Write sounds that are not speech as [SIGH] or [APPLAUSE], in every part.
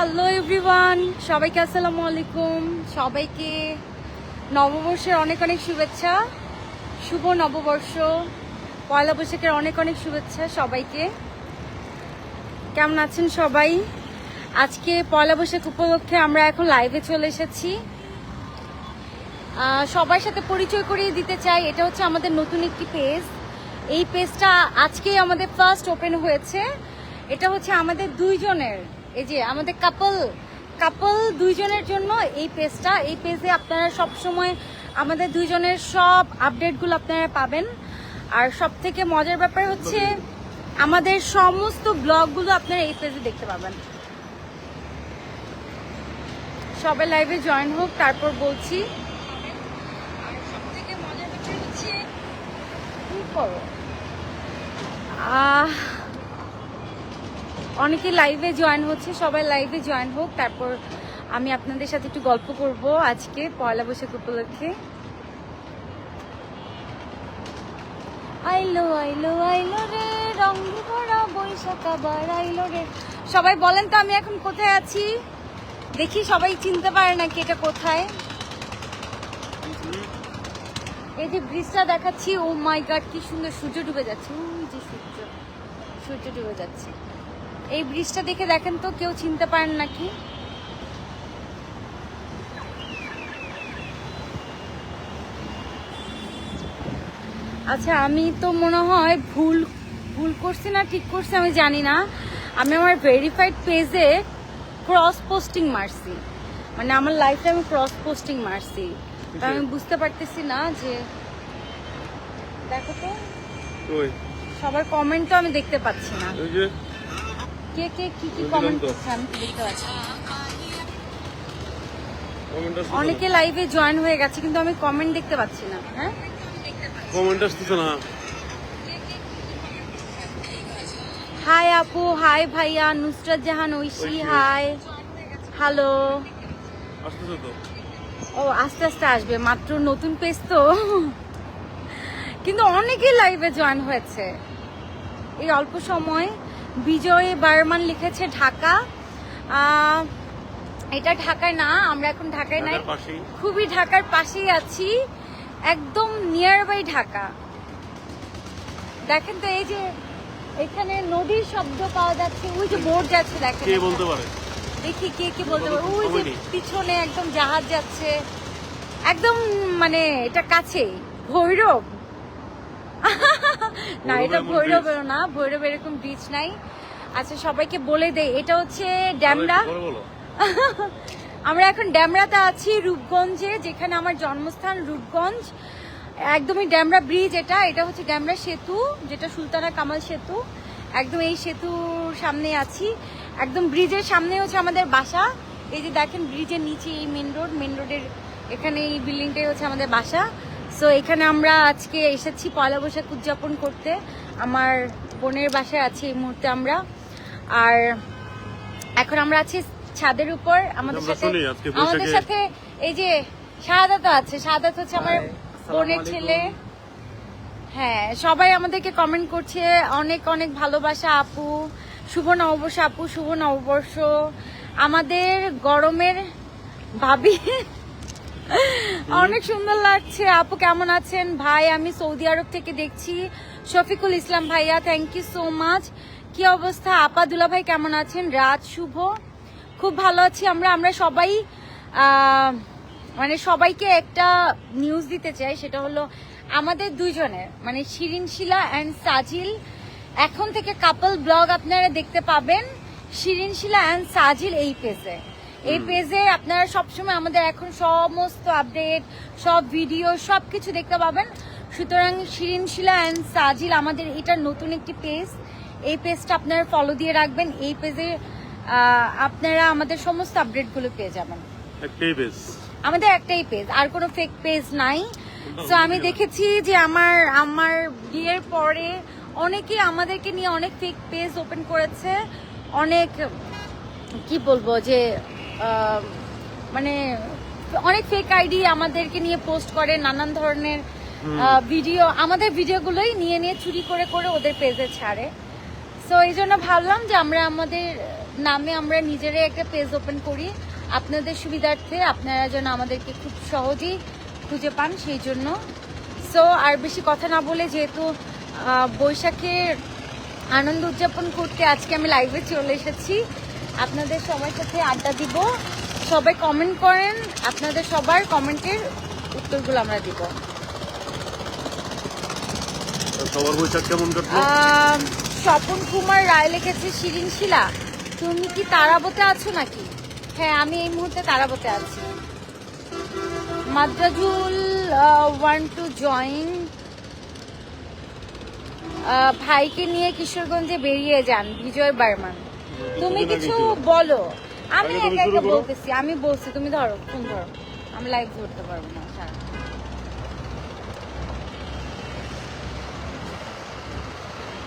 Hello everyone সবাইকে আসসালামু আলাইকুম। সবাইকে নববর্ষের অনেক অনেক শুভেচ্ছা। শুভ নববর্ষ। পয়লা বৈশাখের অনেক অনেক শুভেচ্ছা সবাইকে। কেমন আছেন সবাই? আজকে পয়লা বৈশাখ উপলক্ষে আমরা এখন লাইভে চলে এসেছি। সবার সাথে পরিচয় করিয়ে দিতে চাই, এটা হচ্ছে আমাদের নতুন একটি পেজ এই পেজটা আজকেই আমাদের ফার্স্ট ওপেন হয়েছে। এটা হচ্ছে আমাদের দুইজনের এই যে আমাদের কাপল কাপল দুইজনের জন্য এই পেজটা এই পেজে আপনারা সব সময় আমাদের দুইজনের সব আপডেটগুলো আপনারা পাবেন। আর সব থেকে মজার ব্যাপার হচ্ছে আমাদের সমস্ত ব্লগগুলো আপনারা এই পেজে দেখতে পাবেন। সবাই লাইভে জয়েন হোক তারপর বলছি। করো? আহ, অনেকে লাইভে জয়েন হচ্ছে, সবাই লাইভে জয়েন হোক। তারপর আমি আপনাদের সাথে একটু গল্প করব আজকে, পয়লা বৈশাখ উপলক্ষে। আইলো আইলো আইলো রে, রং ভরা বৈশাখ আবার আইলো রে। সবাই বলেন তো, আমি এখন কোথায় আছি? দেখি সবাই চিনতে পারে নাকি এটা কোথায়। এই যে ব্রিজটা দেখাচ্ছি ও মাই গড কি সুন্দর সূর্য ডুবে যাচ্ছে। ওই যে সূর্য সূর্য ডুবে যাচ্ছে। এই ব্রিজটা দেখে দেখেন তো কেউ চিনতে পারেন নাকি? আচ্ছা আমি তো মনে হয় ভুল ভুল করছি না ঠিক করছি আমি জানি না। আমি আমার ভেরিফাইড পেজে ক্রস পোস্টিং মারছি। মানে আমার লাইফে আমি ক্রস পোস্টিং মারছি। তা আমি বুঝতে পারতেছি না যে দেখো তো। সবার কমেন্ট তো আমি দেখতে পাচ্ছি না। কে কে কি কি কমেন্ট। করছে আমি দেখতে পাচ্ছি অনেকে লাইভে জয়েন হয়ে গেছে কিন্তু আমি কমেন্ট দেখতে পাচ্ছি না হ্যাঁ? কমেন্ট আসতেছে না? হাই আপু হাই ভাইয়া নুসরাত জাহান ঐশী ঐশী। হাই হ্যালো ও আস্তে আস্তে আসবে মাত্র নতুন পেজ তো। কিন্তু অনেকেই লাইভে জয়েন হয়েছে। এই অল্প সময় বিজয় বার্মান লিখেছে ঢাকা। আহ, এটা ঢাকায় না আমরা এখন ঢাকায় নাই। খুবই ঢাকার পাশেই আছি। একদম নিয়ার বাই ঢাকা। দেখেন তো এই যে এখানে নদীর শব্দ পাওয়া যাচ্ছে ওই যে বোট যাচ্ছে দেখেন কে বলতে পারে? দেখি কে কি বলতে পারবে ওই যে পিছনে একদম জাহাজ যাচ্ছে। একদম মানে এটা কাছেই। ভৈরব না এটা এমন ভৈরবের না ভৈরব এরকম ব্রিজ নাই। আচ্ছা সবাইকে বলে দেই এটা হচ্ছে ড্যামরা। [LAUGHS] আমরা এখন ড্যামরাতে আছি রূপগঞ্জে যেখানে আমার জন্মস্থান রূপগঞ্জ। একদমই ড্যামরা ব্রিজ এটা এটা হচ্ছে ড্যামরা সেতু যেটা সুলতানা কামাল সেতু। একদম এই সেতুর সামনে আছি। একদম ব্রিজের সামনে হচ্ছে আমাদের বাসা। এই যে দেখেন ব্রিজের নিচে এই মেন রোড মেন রোডের এখানে এই বিল্ডিংটাই হচ্ছে আমাদের বাসা। সো এখানে আমরা আজকে এসেছি পয়লা বৈশাখ উদযাপন করতে। আমার বোনের বাসায় আছি এই মুহূর্তে আমরা। আর এখন আমরা আছি ছাদের উপর। আমাদের সাথে আমাদের সাথে এই যে শাহাদাত আছে। শাহাদাত হচ্ছে আমার বোনের ছেলে। হ্যাঁ সবাই আমাদেরকে কমেন্ট করছে। অনেক অনেক ভালোবাসা আপু। শুভ নববর্ষ আপু শুভ নববর্ষ। আমাদের গরমের ভাবি অনেক সুন্দর লাগছে। আপু কেমন আছেন? ভাই, আমি সৌদি আরব থেকে দেখছি। শফিকুল ইসলাম ভাইয়া থ্যাংক ইউ সো মাচ কি অবস্থা? আপা দুলা ভাই কেমন আছেন? রাত শুভ। খুব ভালো আছি আমরা। আমরা সবাই মানে সবাইকে একটা নিউজ দিতে চাই। সেটা হলো আমাদের দুইজনের মানে শিরিন, শিলা অ্যান্ড সাজিল। এখন থেকে কাপল ব্লগ আপনারা দেখতে পাবেন। শিরিন, শিলা অ্যান্ড সাজিল এই পেজে এই পেজে আপনারা সবসময় আমাদের এখন সমস্ত আপডেট সব ভিডিও সব কিছু দেখতে পাবেন। সুতরাং শিরিন শিলা অ্যান্ড সাজিল আমাদের এটা নতুন একটি পেজ। এই পেজটা আপনারা ফলো দিয়ে রাখবেন। এই পেজে আপনারা আমাদের সমস্ত আপডেটগুলো পেয়ে যাবেন। একটাই বেশ আমাদের একটাই পেজ আর কোনো ফেক পেজ নাই। তো আমি দেখেছি যে আমার আমার বিয়ের পরে অনেকে আমাদেরকে নিয়ে অনেক ফেক পেজ ওপেন করেছে। অনেক কি বলব যে মানে অনেক ফেক আইডি আমাদেরকে নিয়ে পোস্ট করে নানান ধরনের ভিডিও আমাদের ভিডিওগুলোই নিয়ে নিয়ে চুরি করে করে ওদের পেজে ছাড়ে। সো এই জন্য ভাবলাম যে আমরা আমাদের নামে আমরা নিজেরাই একটা পেজ ওপেন করি। আপনাদের সুবিধার্থে আপনারা যেন আমাদেরকে খুব সহজেই খুঁজে পান সেই জন্য। সো আর বেশি কথা না বলে যেহেতু বৈশাখের আনন্দ উদযাপন করতে আজকে আমি লাইভে চলে এসেছি। আপনাদের সবার সাথে আড্ডা দিব। সবাই কমেন্ট করেন। আপনাদের সবার কমেন্টের উত্তরগুলো আমরা দিব। সবার বৈশাখ কেমন কাটলো? আহ, স্বপন কুমার রায় লিখেছে শিরিন শিলা। তুমি কি তারাবতে আছো নাকি? হ্যাঁ আমি এই মুহূর্তে তারাবতে আছি। মাদ্রাজুল ওয়ান টু জয়েন ভাইকে নিয়ে কিশোরগঞ্জে বেরিয়ে যান বিজয় বার্মান। তুমি কিছু বলো। আমি একা একা বলতেছি আমি বলছি তুমি ধরো ফোন ধরো। আমি লাইভ ধরতে পারব না।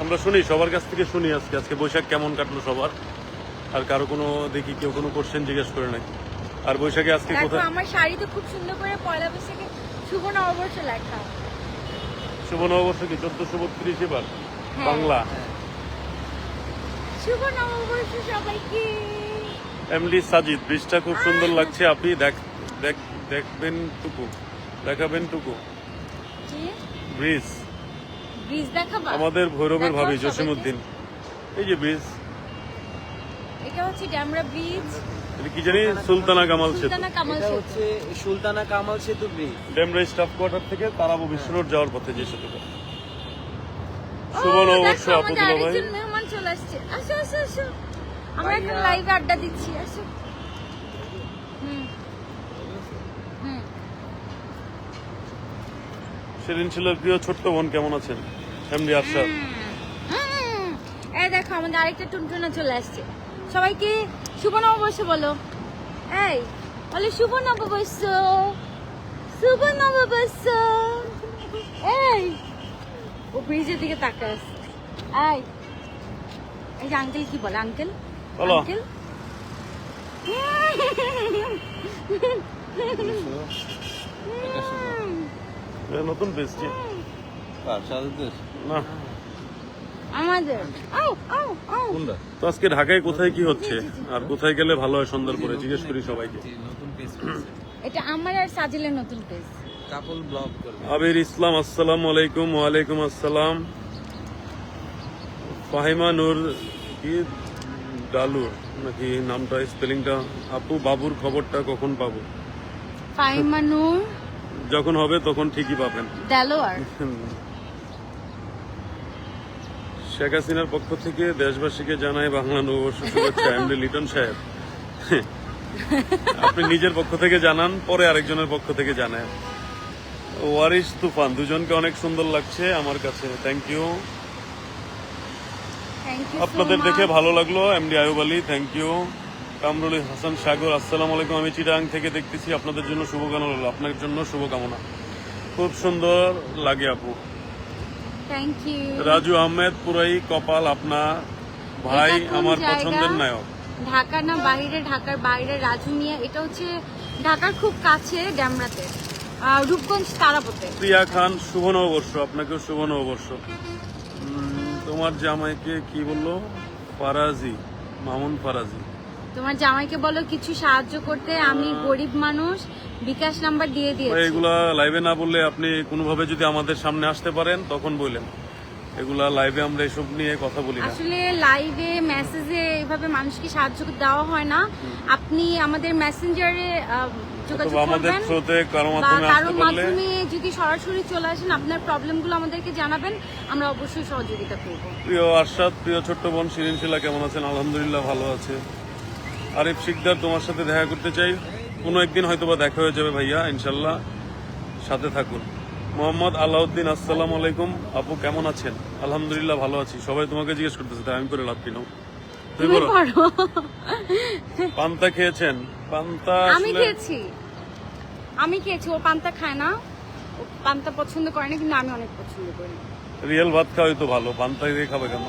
আমরা শুনি সবার কাছ থেকে শুনি আজকে। আজকে বৈশাখ কেমন কাটলো সবার? আর কারও কোনো দেখি কেউ কোনো কোশ্চেন জিজ্ঞেস করে নাকি আর বৈশাখে আজকে কোথায়? আমার শাড়িতে খুব সুন্দর করে পয়লা বৈশাখে শুভ নববর্ষ লেখা। শুভ নববর্ষ কি? চোদ্দশো বত্রিশ এবার? হ্যাঁ। বাংলা? শুভ নববর্ষ সবাইকে। এমডি সাজিদ ব্রিজটা খুব সুন্দর লাগছে। আপনি দেখ দেখ দেখবেন টুকু দেখাবেন টুকু। ব্রিজ। ব্রিজ দেখাবা? আমাদের ভৈরবের ভাবি। জসিমউদ্দিন। এই যে ব্রিজ। এটা হচ্ছে ড্যামরা ব্রিজ। এটা কি জানি? সুলতানা কামাল সেতু। সুলতানা কামাল এটা সেতু। হচ্ছে সুলতানা কামাল সেতু ব্রিজ। ডেমরা স্টাফ কোয়ার্টার থেকে তারাবো বিশ্ব রোড যাওয়ার পথে যে সেতুটা। ও, শুভ নববর্ষ আপুদুলা ভাই আসছে আসো আসো আসো। আমরা এখন। লাইভে আড্ডা দিচ্ছি আসো। সেদিন ছিল প্রিয় ছোট্ট বোন কেমন আছেন? এমডি হুম। এই দেখো আমাদের আরেকটা টুনটুনা চলে আসছে। সবাইকে শুভ নববর্ষ বলো। এই বলে শুভ নববর্ষ শুভ নববর্ষ এই ও ব্রিজের দিকে আছে। এই। এই যে আঙ্কেল কি বলে? আঙ্কেল বলো। আঙ্কেল নতুন না। আমাদের। আও আও আও তো আজকে ঢাকায় কোথায় কি হচ্ছে? আর কোথায় গেলে ভালো হয় সন্ধ্যার পরে জিজ্ঞেস করি সবাইকে। এটা আমার আর সাজিলের নতুন পেজ। কাপল ব্লগ করবে। আবির ইসলাম আসসালামু আলাইকুম ওয়ালাইকুম আসসালাম। ফাহিমা নূর কি ডালুর? নাকি নামটা স্পেলিংটা? আপু বাবুর খবরটা কখন পাবো? ফাইমানুর যখন হবে তখন ঠিকই পাবেন। দেলোয়ার। শেখ হাসিনার পক্ষ থেকে দেশবাসীকে জানাই বাংলা নববর্ষ শুভেচ্ছা এমডি লিটন সাহেব। আপনি নিজের পক্ষ থেকে জানান পরে আরেকজনের পক্ষ থেকে জানান ওয়ারিস তুফান দুজনকে অনেক সুন্দর লাগছে আমার কাছে। থ্যাংক ইউ আপনাদের দেখে ভালো লাগল MD Ayub Ali thank you Kamrul Hasan Sagar আসসালামু আলাইকুম। আমি চিটাং থেকে দেখতেছি আপনাদের জন্য শুভকামনা রইল। আপনার জন্য শুভকামনা। খুব সুন্দর লাগে আপু। থ্যাংক ইউ রাজু আহমেদ পুরাই কপাল আপনার ভাই আমার পছন্দের নায়ক। ঢাকা না বাইরে? ঢাকার বাইরে রাজু মিয়া। এটা হচ্ছে ঢাকার খুব কাছে ড্যামরাতে। রূপগঞ্জ তারাপথে। প্রিয়া খান শুভ নববর্ষ। আপনাকেও শুভ নববর্ষ। তোমার জামাইকে কি বলল? ফারাজি মামুন ফারাজি। তোমার জামাইকে বলো কিছু সাহায্য করতে আমি গরিব মানুষ বিকাশ নাম্বার দিয়ে দিয়েছি। এগুলা লাইভে না বললে আপনি কোনোভাবে যদি আমাদের সামনে আসতে পারেন তখন বললেন। এগুলা লাইভে আমরা এসব নিয়ে কথা বলি না। আসলে লাইভে মেসেজে এভাবে মানুষকে সাহায্য দেওয়া হয় না। আপনি আমাদের মেসেঞ্জারে যোগাযোগ আমাদের কারও মাধ্যমে যদি সরাসরি চলে আসেন আপনার প্রবলেমগুলো আমাদেরকে জানাবেন আমরা অবশ্যই সহযোগিতা করব। প্রিয় আরশাদ প্রিয় ছোট্ট বোন শিরিন শিলা কেমন আছেন? আলহামদুলিল্লাহ ভালো আছে। আরিফ শিকদার তোমার সাথে দেখা করতে চাই। কোনো একদিন হয়তোবা দেখা হয়ে যাবে ভাইয়া ইনশাল্লাহ সাথে থাকুন। মোহাম্মদ আলাউদ্দিন আসসালামু আলাইকুম। আপু কেমন আছেন? আলহামদুলিল্লাহ ভালো আছি। সবাই তোমাকে জিজ্ঞেস করতেছে তাই আমি করে লাভ কিনো তুমি বলো পান্তা খেয়েছেন? পান্তা আমি খেয়েছি। আমি খেয়েছি, ও পান্তা খায় না, ও পান্তা পছন্দ করে না, কিন্তু আমি অনেক পছন্দ করি। রিয়েল ভাত খাওয়াই তো ভালো পান্তা দিয়ে খাবে কেন?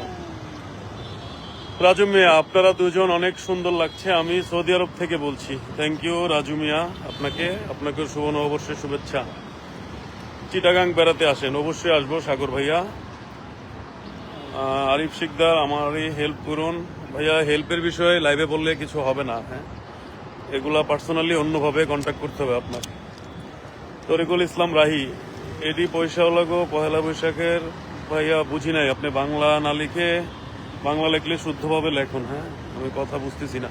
রাজু মিয়া, আপনারা দুজন অনেক সুন্দর লাগছে, আমি সৌদি আরব থেকে বলছি। থ্যাংক ইউ রাজু মিয়া, আপনাকে আপনাকে শুভ নববর্ষের শুভেচ্ছা। চিটাগাং বেড়াতে আসেন, অবশ্যই আসব, সাগর ভাইয়া। আরিফ শিকদার, আমারই হেল্প করুন। ভাইয়া হেল্পের বিষয়ে লাইভে বললে কিছু হবে না হ্যাঁ? এগুলা পার্সোনালি অন্যভাবে কন্ট্যাক্ট করতে হবে আপনার তরিকুল ইসলাম রাহি এডি পয়সা লাগো পহেলা বৈশাখের ভাইয়া বুঝি নাই আপনি বাংলা না লিখে বাংলা লিখলে শুদ্ধভাবে লেখুন হ্যাঁ? আমি কথা বুঝতেছি না।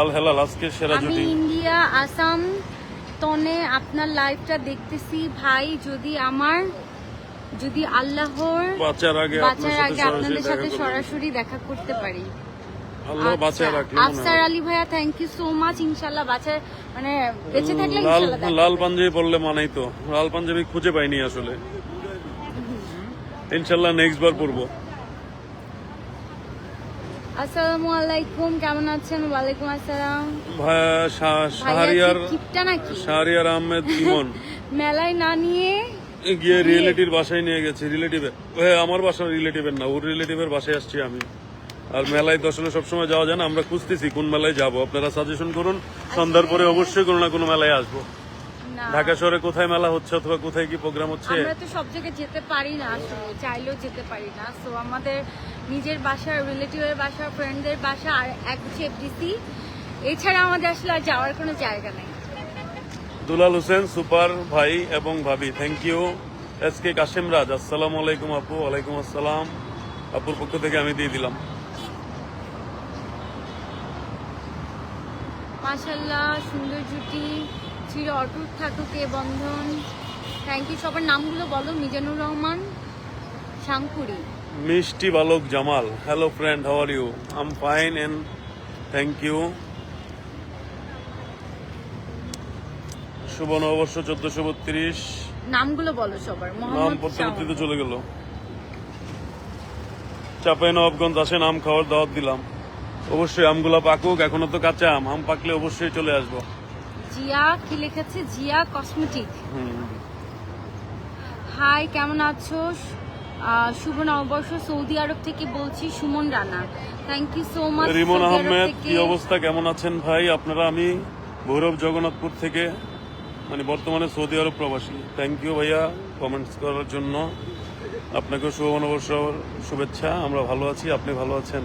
আল হেলাল আজকে সেরা জুটি। ইন্ডিয়া আসাম তনে আপনার লাইভটা দেখতেছি। ভাই যদি আমার যদি আল্লাহর বাচ্চার আগে আপনাদের সাথে সরাসরি দেখা করতে পারি। আল্লাহ আচ্ছা, আফসার আলী ভাইয়া থ্যাংক ইউ সো মাচ ইনশাল্লাহ বাচ্চা মানে বেঁচে থাকলে লাল লাল পাঞ্জাবি পরলে মানাই তো। লাল পাঞ্জাবি খুঁজে পাইনি আসলে। নেক্সট বার পরবো। আসসালামু আলাইকুম কেমন আছেন? ওয়ালাইকুম আসসালাম। ভাইয়া শাহরিয়ার কি শাহরিয়ার আহমেদ ইমন। [LAUGHS] মেলায় না নিয়ে গিয়ে রিলেটিভ বাসায় নিয়ে গেছে। রিলেটিভের আমার বাসার রিলেটিভের না ওর রিলেটিভের বাসায় আসছি আমি। আর মেলায় তো আসলে সবসময় যাওয়া যায় না। আমরা খুঁজতেছি কোন মেলায় যাব। আপনারা সাজেশন করুন। সন্ধ্যার পরে অবশ্যই কোনো না কোনো মেলায় আসব। ঢাকা শহরে কোথায় মেলা হচ্ছে অথবা কোথায় কি প্রোগ্রাম হচ্ছে? আমরা তো সব জায়গায় যেতে পারি না আসলে চাইলেও যেতে পারি না। সো আমাদের নিজের বাসা রিলেটিভের বাসা ফ্রেন্ডদের বাসা আর এক হচ্ছে এফডিসি এছাড়া আমাদের আসলে আর যাওয়ার কোনো জায়গা নেই। দুলাল হোসেন সুপার ভাই এবং ভাবি thank you S K Kashem Raj আসসালামু আলাইকুম আপু ওয়ালাইকুম আসসালাম। আপুর পক্ষ থেকে আমি দিয়ে দিলাম। মাশাল্লাহ সুন্দর জুটি চির অটুট থাকুক এ বন্ধন। থ্যাংক ইউ সবার নামগুলো বলো মিজানুর রহমান শাঙ্কুরি মিষ্টি বালক Jamal hello friend how are you am fine and thank you শুভ নববর্ষ চোদ্দশো বত্রিশ। নামগুলো বলো সবার নাম মোহাম্মদ পরবর্তীতে। চলে গেল। চাপাই নবাবগঞ্জ আসেন আম খাওয়ার দাওয়াত দিলাম। অবশ্যই আমগুলা পাকুক এখনও তো কাঁচা আম। আম পাকলে অবশ্যই চলে আসব। জিয়া কি লিখেছে? জিয়া কসমেটিক। হাই কেমন আছো? শুভ নববর্ষ সৌদি আরব থেকে বলছি Sumon Rana. Thank you so much Rimon Ahmed কি অবস্থা? কেমন আছেন ভাই? আপনারা আমি ভৈরব জগন্নাথপুর থেকে মানে বর্তমানে সৌদি আরব প্রবাসী। থ্যাংক ইউ ভাইয়া কমেন্টস করার জন্য। আপনাকেও শুভ নববর্ষ শুভেচ্ছা। আমরা ভালো আছি আপনি ভালো আছেন?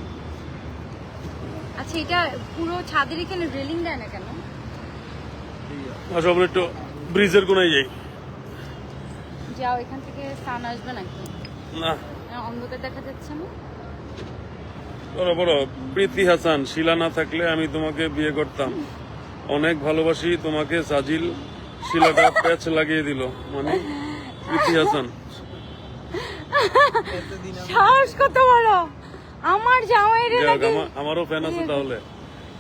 আচ্ছা এটা পুরো ছাদের এখানে রেলিং দেয় না কেন? আসলে আমরা একটু ব্রিজের কোনায় যাই। যাও এখান থেকে সান আসবে নাকি? না। না, অন্ধকার দেখা যাচ্ছে না? বড় বড় প্রীতি হাসান শিলা না থাকলে আমি তোমাকে বিয়ে করতাম। অনেক ভালোবাসি তোমাকে সাজিল। শিলাটা প্যাচ লাগিয়ে দিল। মানে প্রীতি হাসান। সাহস কত বড়! আমার জামাই রে যাক, আমারও ফ্যান আছে তাহলে।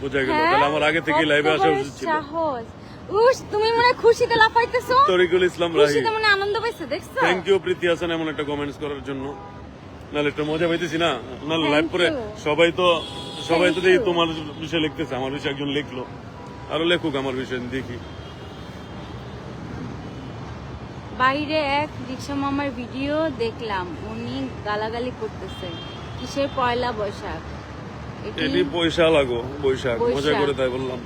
বোঝা গেল। হ্যাঁ? তাহলে আমার আগে থেকে লাইভে আসা উচিত ছিল। সাহস। উস তুমি মনে খুশিতে লাফাইতেছো? তরিকুল ইসলাম রাহি। খুশিতে মনে আনন্দ পাইছো দেখছ? থ্যাংক ইউ প্রীতি হাসান এমন একটা কমেন্টস করার জন্য। নাহলে একটু মজা পাইতেছি না? নাহলে লাইভ করে সবাই তো সবাই তো দেখি তোমার বিষয়ে লিখতেছে আমার বিষয়ে একজন লিখলো। আরও লেখুক আমার বিষয়ে দেখি। বাইরে এক রিক্সা মামার ভিডিও দেখলাম উনি গালাগালি করতেছে। কিসের পয়লা বৈশাখ? এটি পয়সা লাগো বৈশাখ। মজা করে তাই বললাম।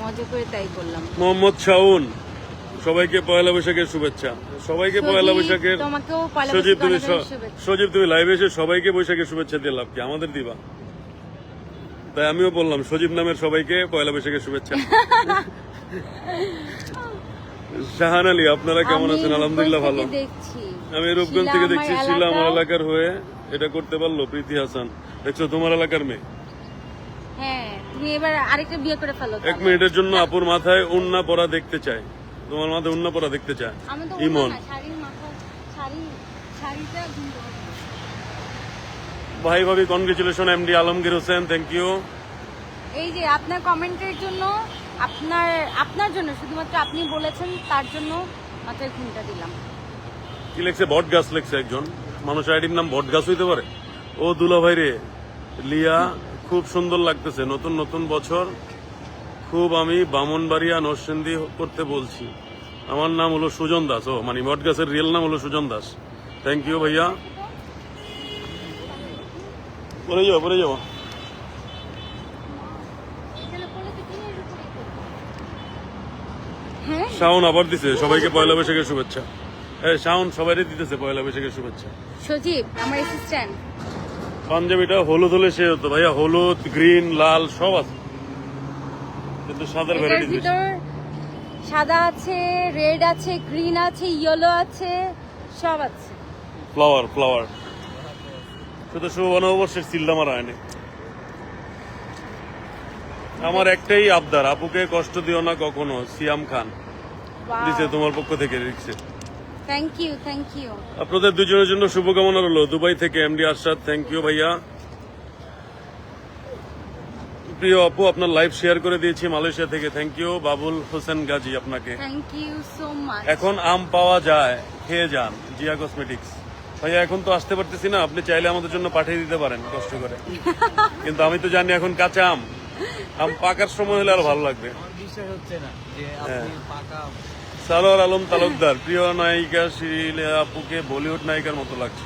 মজা করে তাই করলাম মোহাম্মদ শাউন সবাইকে পয়লা বৈশাখের শুভেচ্ছা। সবাইকে পয়লা বৈশাখের সজীব তুমি। সজীব তুমি লাইভে এসে সবাইকে বৈশাখের শুভেচ্ছা দিয়ে লাভ কি? আমাদের দিবা। তাই আমিও বললাম সজীব নামের সবাইকে পয়লা বৈশাখের শুভেচ্ছা। [LAUGHS] শাহান আলী আপনারা কেমন আছেন? আলহামদুলিল্লাহ ভালো। আমি রূপগঞ্জ থেকে দেখছি শিলা আমার এলাকার- এলাকার হয়ে। এটা করতে পারল প্রীতি হাসান। দেখছ তোমার এলাকার মেয়ে। হ্যাঁ তুমি এবার আরেকটা বিয়ে করে ফেলো এক মিনিটের জন্য আপুর মাথায় উন্না পরা দেখতে চায়। তোমার মাথায় উন্না পরা দেখতে চায়। ইমন। ভাই ভাবি congratulation MD Alamgir Hossain thank you এই যে আপনার কমেন্টের জন্য আপনার আপনার জন্য শুধুমাত্র আপনি বলেছেন তার জন্য মাথায় ঘুমটা দিলাম। কি লেখছে? বট গাছ লেখছে একজন। মানুষ আইডির নাম বট গাছ হইতে পারে। ও দুলা ভাই রে, লিয়া, খুব সুন্দর লাগতেছে। নতুন নতুন বছর। খুব আমি বামনবাড়িয়া, নরসিংদী করতে বলছি। আমার নাম হলো সুজন দাস। ও মানে বট গাছের রিয়েল নাম হলো সুজন দাস। থ্যাংক ইউ ভাইয়া। পরে যাও পরে হ্যাঁ শাওন আবার দিছে। সবাইকে পয়লা বৈশাখের শুভেচ্ছা। শাওন সবারই দিতেছে পয়লা বৈশাখের শুভেচ্ছা। সজীব আমার অ্যাসিস্ট্যান্ট পাঞ্জাবিটা হলুদ হলে সে হতো ভাইয়া হলুদ গ্রিন লাল সব আছে। কিন্তু সাদার ভ্যারাইটি ভিতর সাদা আছে রেড আছে গ্রিন আছে ইয়েলো আছে সব আছে। Flower flower. শুধু শুভ নববর্ষের সিল্লা মারা হয়নি। আমার একটাই আবদার আপুকে কষ্ট দিও না কখনো সিয়াম খান। দিছে তোমার পক্ষ থেকে লিখছে থ্যাংক ইউ থ্যাংক ইউ আপনাদের দুজনের জন্য শুভকামনা রইল। দুবাই থেকে এমডি আরশাদ থ্যাংক ইউ ভাইয়া। প্রিয় আপু আপনার লাইভ শেয়ার করে দিয়েছি মালয়েশিয়া থেকে। থ্যাংক ইউ বাবুল হোসেন গাজী আপনাকে। থ্যাংক ইউ সো মাচ এখন আম পাওয়া যায় খেয়ে যান জিয়া কসমেটিক্স ভাইয়া এখন তো আসতে পারতেছি না আপনি চাইলে আমাদের জন্য পাঠিয়ে দিতে পারেন কষ্ট করে। কিন্তু আমি তো জানি এখন কাঁচা আম। আম পাকার সময় হলে আরও ভালো লাগবে। বিশ্বাস হচ্ছে না যে হ্যাঁ। আপনি পাকা সালোয়ার আলম তালুকদার প্রিয় নায়িকা শিরিলে আপুকে বলিউড নায়িকার মতো লাগছে।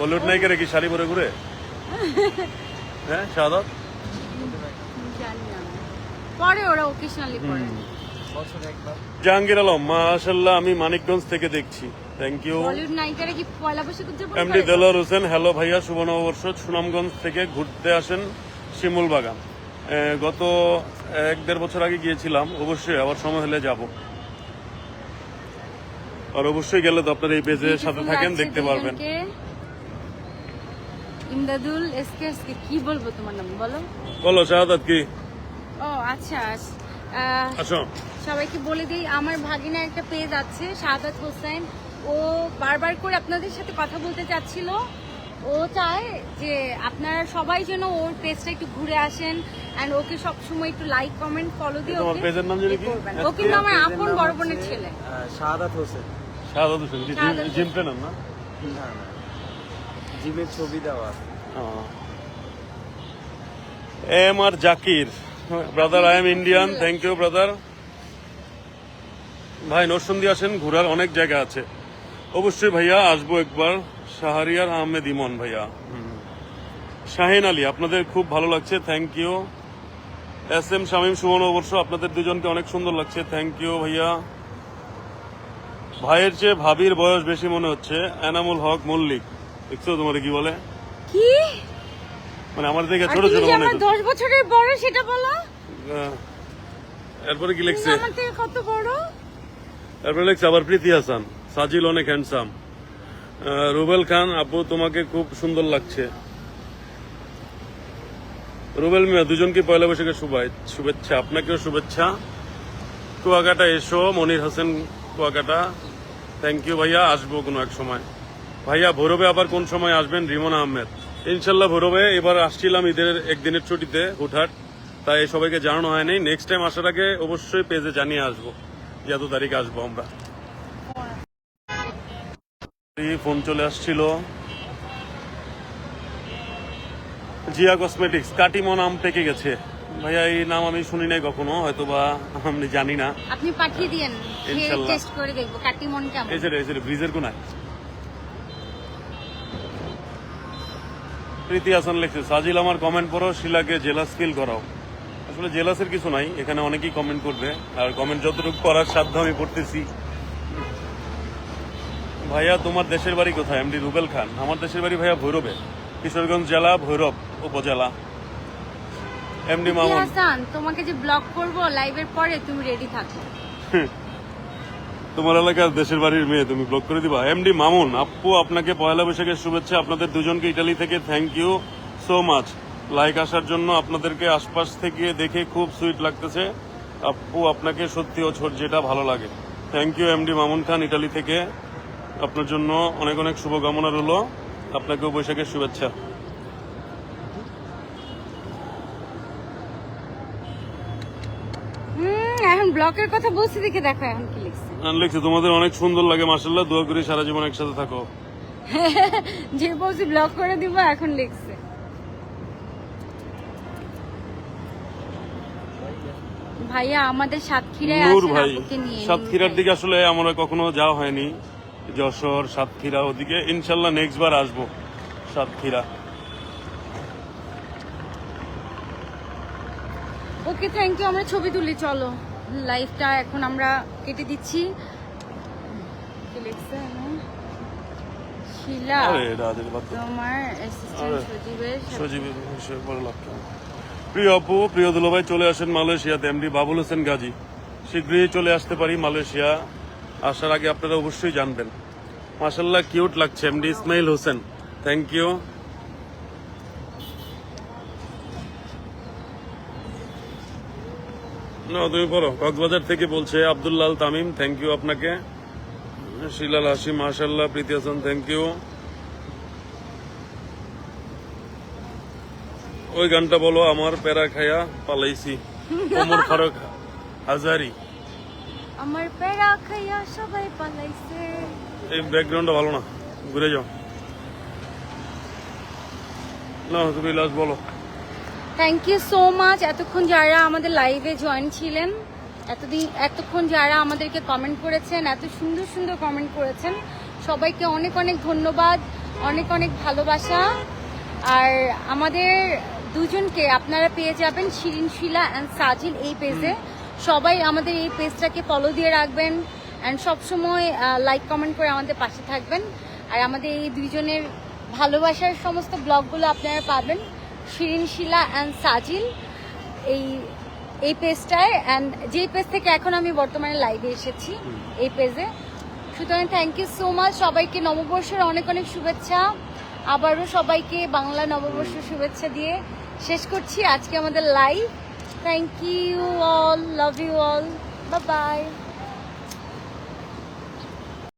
বলিউড নায়িকারা কি শাড়ি পরে ঘুরে? হ্যাঁ সাদত পরে ওরা ওকেশনালি পরে। জাহাঙ্গীর আলম মাশাল্লাহ আমি মানিকগঞ্জ থেকে দেখছি। Thank you MD Delowar Hossain hello ভাইয়া শুভ নববর্ষ। সুনামগঞ্জ থেকে ঘুরতে আসেন শিমুল বাগান গত এক দেড় বছর আগে গিয়েছিলাম অবশ্যই আবার সময় হলে যাব। আর অবশ্যই গেলে তো আপনার এই পেজে সাথে থাকেন দেখতে পারবেন। ইমদাদুল এসকেস কে কি বলব তোমার নাম বলো। বলো শাহাদাত কি? ও আচ্ছা আসো। সবাইকে বলে দিই আমার ভাগিনা একটা পেজ আছে শাহাদাত হোসেন। ও বারবার করে আপনাদের সাথে কথা বলতে চাচ্ছিল। ও চায় যে আপনারা সবাই যেন ওর পেজটা একটু ঘুরে আসেন এন্ড ওকে সবসময় একটু লাইক কমেন্ট ফলো দিয়ে ওকে পেজের নাম জানি কি? ও কিন্তু আমার আপন বড় বোনের ছেলে। Shahadat Hossain. Shahadat Hossain gym- gym trainer না? না না। জিমের ছবি দেওয়া আছে। M R Zakir. Brother I am Indian thank you brother ভাই নরসন্দি আসেন ঘোরার অনেক জায়গা আছে। অবশ্যই ভাইয়া আসব একবার। শাহরিয়ার আহমেদ ইমন ভাইয়া। শাহিন আলী আপনাদের খুব ভালো লাগছে thank you S M Shamim Sumon অবশ্য আপনাদের দুজনকে অনেক সুন্দর লাগছে থ্যাংক ইউ ভাইয়া। ভাইয়ের চেয়ে ভাবির বয়স বেশি মনে হচ্ছে এনামুল হক মল্লিক। দেখছ তোমার কি বলে? কি? মানে আমার থেকে ছোট ছোট মনে হচ্ছে। দশ বছরের বড় সেটা বলো? আহ, এরপরে কি লিখছে? আমার থেকে কত বড়? এরপরে লিখছে আবার প্রীতি হাসান সাজিল অনেক হ্যান্ডসাম রুবেল খান আপু তোমাকে খুব সুন্দর লাগছে। রুবেল মিয়া, দুজনকে পয়লা শুভাই- শুভেচ্ছা, আপনাকেও শুভেচ্ছা। কুয়াকাটা এসো, মনির হোসেন কুয়াকাটা। থ্যাংক ইউ ভাইয়া, আসব কোনো এক সময়। ভাইয়া, ভৈরবে আবার কোন সময় আসবেন? রিমন আহমেদ। ইনশাল্লাহ ভৈরবে, এবার আসছিলাম ঈদের একদিনের ছুটিতে, হুটহাট। তাই সবাইকে জানানো হয়নি। নেক্সট টাইম আসার আগে অবশ্যই পেজে জানিয়ে আসব। যে এত তারিখে আসব আমরা। এই ফোন চলে আসছিল। জিয়া কসমেটিক্স কাটিমো নাম পেকে গেছে। ভাইয়া এই নাম আমি শুনি নাই কখনো হয়তো বা আমি জানি না। আপনি পাঠিয়ে দিয়েন ইনশাল্লাহ। টেস্ট করে দেখব কাটি কেমন। এই ছেলে এই ছেলে ব্রিজের কোনায়? প্রীতি হাসান লিখছে সাজিল আমার কমেন্ট পড়ো শিলাকে জেলাস ফিল করাও। আসলে জেলাসের কিছু নাই এখানে অনেকেই কমেন্ট করবে আর কমেন্ট যতটুকু করার সাধ্য আমি পড়তেছি। ভাইয়া তোমার দেশের বাড়ি কোথায়? এমডি রুবেল খান। আমার দেশের বাড়ি ভাইয়া ভৈরবে কিশোরগঞ্জ জেলা ভৈরব উপজেলা। এমডি মামুন। হাসান তোমাকে যে ব্লক করব লাইভের পরে তুমি রেডি থাকো। তোমার এলাকার দেশের বাড়ির মেয়ে তুমি ব্লক করে দিবা। এমডি মামুন আপু আপনাকে পয়লা বৈশাখের শুভেচ্ছা। আপনাদের দুজনকে ইটালি থেকে thank you so much like আসার জন্য আপনাদেরকে আশপাশ থেকে দেখে খুব সুইট লাগতেছে। আপু আপনাকে সত্যি ও ছোট যেটা ভালো লাগে। Thank you MD Mamun Khan Italy থেকে। আপনার জন্য অনেক অনেক শুভকামনা রইল। আপনাকেও বৈশাখের শুভেচ্ছা। এখন ব্লকের কথা বলছি দেখে দেখো এখন কি লিখছে। লিখছে তোমাদের অনেক সুন্দর লাগে মার্শাল্লাহ দোয়া করি সারা জীবন একসাথে থাকো। [LAUGHS] যে বলছি ব্লক করে দিব এখন লিখছে। ভাইয়া আমাদের সাতক্ষীরায় নূর আসেন আপুকে নিয়ে সাতক্ষীরার দিকে আসলে আমরা কখনো যাওয়া হয়নি। যশোর সাতক্ষীরা ওদিকে। ইনশাল্লাহ নেক্সট বার আসব সাতক্ষীরা। ওকে থ্যাংক ইউ আমরা ছবি তুলি চলো। লাইভটা এখন আমরা কেটে দিচ্ছি। শিলা। তোমার প্রিয় আপু প্রিয় দুলাভাই চলে আসেন মালয়েশিয়াতে। এমডি বাবুল হোসেন গাজী। শীঘ্রই চলে আসতে পারি মালয়েশিয়া। আসার আগে আপনারা অবশ্যই জানবেন। মাসাল্লাহ কিউট লাগছে। MD Ismail Hossain thank you না, তুমি পড়ো। কক্সবাজার থেকে বলছে আব্দুল্লাল তামিম। থ্যাংক ইউ আপনাকে। শিলাল হাসিম মাশাল্লাহ প্রীতি হাসান থ্যাংক ইউ ওই গানটা বলো, আমার প্যারা খায়া পালাইছি। ফারুক হাজারি। আমার প্যারা খাইয়া সবাই পালাইছে। এই ব্যাকগ্রাউন্ডটা ভালো না ঘুরে যাও। না তুমি লাস্ট বলো। থ্যাংক ইউ সো মাচ এতক্ষণ যারা আমাদের লাইভে জয়েন ছিলেন এতদিন এতক্ষণ যারা আমাদেরকে কমেন্ট করেছেন এত সুন্দর সুন্দর কমেন্ট করেছেন সবাইকে অনেক অনেক ধন্যবাদ অনেক অনেক ভালোবাসা। আর আমাদের দুজনকে আপনারা পেয়ে যাবেন শিরিন শিলা অ্যান্ড সাজিল এই পেজে সবাই আমাদের এই পেজটাকে ফলো দিয়ে রাখবেন অ্যান্ড সবসময় লাইক কমেন্ট করে আমাদের পাশে থাকবেন। আর আমাদের এই দুইজনের ভালোবাসার সমস্ত ব্লগগুলো আপনারা পাবেন শিরিন, শিলা অ্যান্ড সাজিল এই এই পেজটায়। অ্যান্ড যেই পেজ থেকে এখন আমি বর্তমানে লাইভে এসেছি, এই পেজে। সুতরাং থ্যাংক ইউ সো মাচ সবাইকে নববর্ষের অনেক অনেক শুভেচ্ছা। আবারও সবাইকে বাংলা নববর্ষের শুভেচ্ছা দিয়ে শেষ করছি। আজকে আমাদের live thank you all love you all bye bye